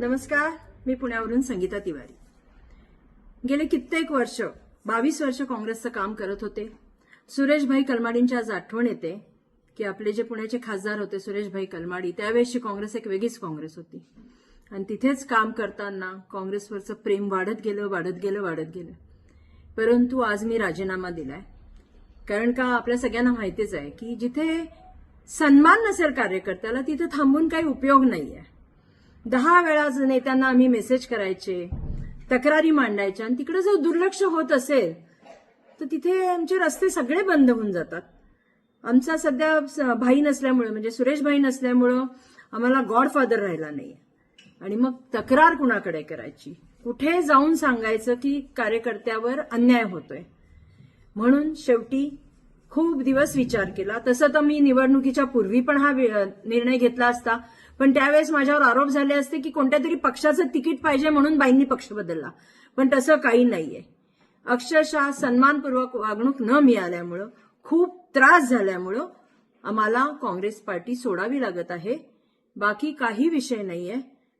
नमस्कार मी पुण्यावरून संगीता तिवारी. गेले कित्येक वर्ष बावीस वर्ष काँग्रेसचं काम करत होते. सुरेशभाई कलमाडींच्या आज आठवण येते की आपले जे पुण्याचे खासदार होते सुरेशभाई कलमाडी त्यावेळेसची काँग्रेस एक वेगळीच काँग्रेस होती. आणि तिथेच काम करताना काँग्रेसवरचं प्रेम वाढत गेलं वाढत गेलं वाढत गेलं. परंतु आज मी राजीनामा दिलाय. कारण का आपल्या सगळ्यांना माहितीच आहे की जिथे सन्मान नसेल कार्यकर्त्याला तिथे थांबून काही उपयोग नाही आहे दहा वेळा नेत्यांना आम्ही मेसेज करायचे तक्रारी मांडायच्या आणि तिकडे जर दुर्लक्ष होत असेल तर तिथे आमचे रस्ते सगळे बंद होऊन जातात. आमचा सध्या स- भाई नसल्यामुळे म्हणजे सुरेश भाई नसल्यामुळं आम्हाला गॉडफादर राहिला नाही आणि मग तक्रार कुणाकडे करायची? कुठे जाऊन सांगायचं की कार्यकर्त्यावर अन्याय होतोय? म्हणून शेवटी खूप दिवस विचार केला. तसं तर मी निवडणुकीच्या पूर्वी पण हा वि- निर्णय घेतला असता. पण त्यावेळेस माझ्यावर आरोप झाले असते की कोणत्या तरी पक्षाचं तिकीट पाहिजे म्हणून बाईंनी पक्ष बदलला. पण तसं काही नाहीये. अक्षरशः सन्मानपूर्वक वागणूक न मिळाल्यामुळं खूप त्रास झाल्यामुळं आम्हाला काँग्रेस पार्टी सोडावी लागत आहे. बाकी काही विषय नाहीये.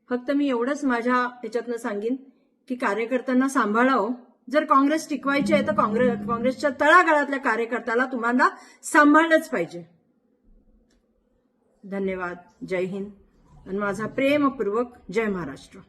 फक्त मी एवढंच माझ्या ह्याच्यातनं सांगेन की कार्यकर्त्यांना सांभाळावं हो. जर काँग्रेस टिकवायची आहे तर काँग्रेस काँग्रेसच्या तळागाळातल्या कार्यकर्त्याला तुम्हाला सांभाळलंच पाहिजे. धन्यवाद. जय हिंद. आणि माझा प्रेमपूर्वक जय महाराष्ट्र.